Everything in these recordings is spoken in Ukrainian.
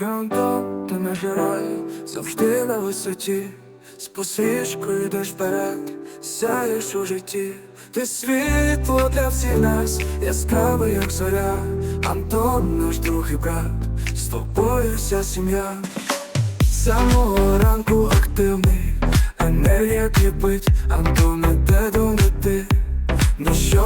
Антон, ти наш герой, завжди на висоті, з посвічкою йдеш вперед, сяєш у житті, ти світло для всіх нас, яскравий, як зоря, Антон, наш друг і брат, з тобою вся сім'я, самого ранку активний, енергія кипить, Антон,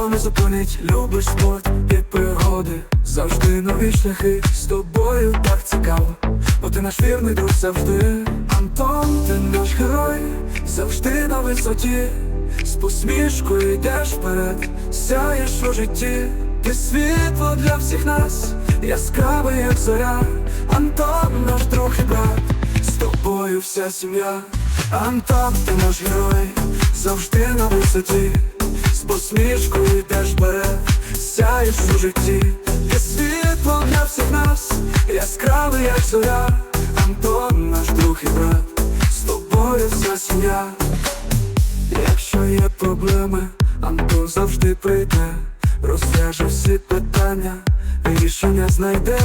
не зупинить, любиш спорт і пригоди, завжди нові шляхи, з тобою так цікаво, бо ти наш вірний друг завжди. Антон, ти наш герой, завжди на висоті, з посмішкою йдеш вперед, сяєш у житті, ти світло для всіх нас, яскравий, як зоря, Антон, наш друг і брат, з тобою вся сім'я. Антон, ти наш герой, завжди на висоті, з посмішкою йдеш вперед, сяєш у житті, ти світло для всіх нас, яскравий, як зоря, Антон, наш друг і брат, з тобою вся сім'я. Якщо є проблеми, Антон завжди прийде, розв'яже всі питання, рішення знайде,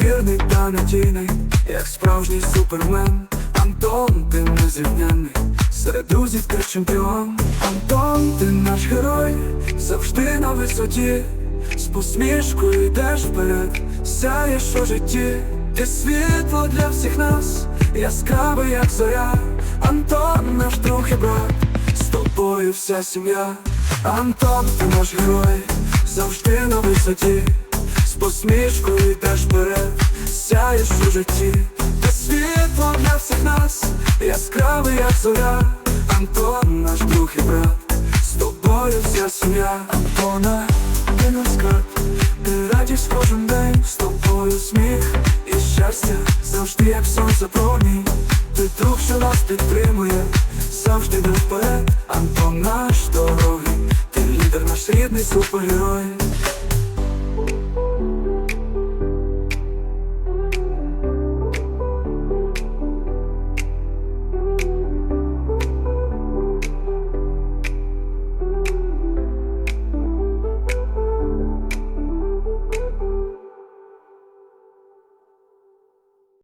вірний та надійний, як справжній супермен. Антон, ти незрівняний, серед друзів ти чемпіон. Антон, ти наш герой, завжди на висоті, з посмішкою йдеш вперед, сяєш у житті, ти світло для всіх нас, яскравий, як зоря. Антон, наш друг і брат, з тобою вся сім'я. Антон, ти наш герой, завжди на висоті, з посмішкою йдеш вперед, сяєш у житті, яскравий, як зоря. Антон, наш друг і брат, з тобою вся сім'я. Антона, ти наш скарб, ти радість кожен день, з тобою сміх і щастя, завжди як сонце промінь. Ти друг, що нас підтримує, завжди йде вперед, Антон наш дорогий, ти лідер, наш рідний супергерой.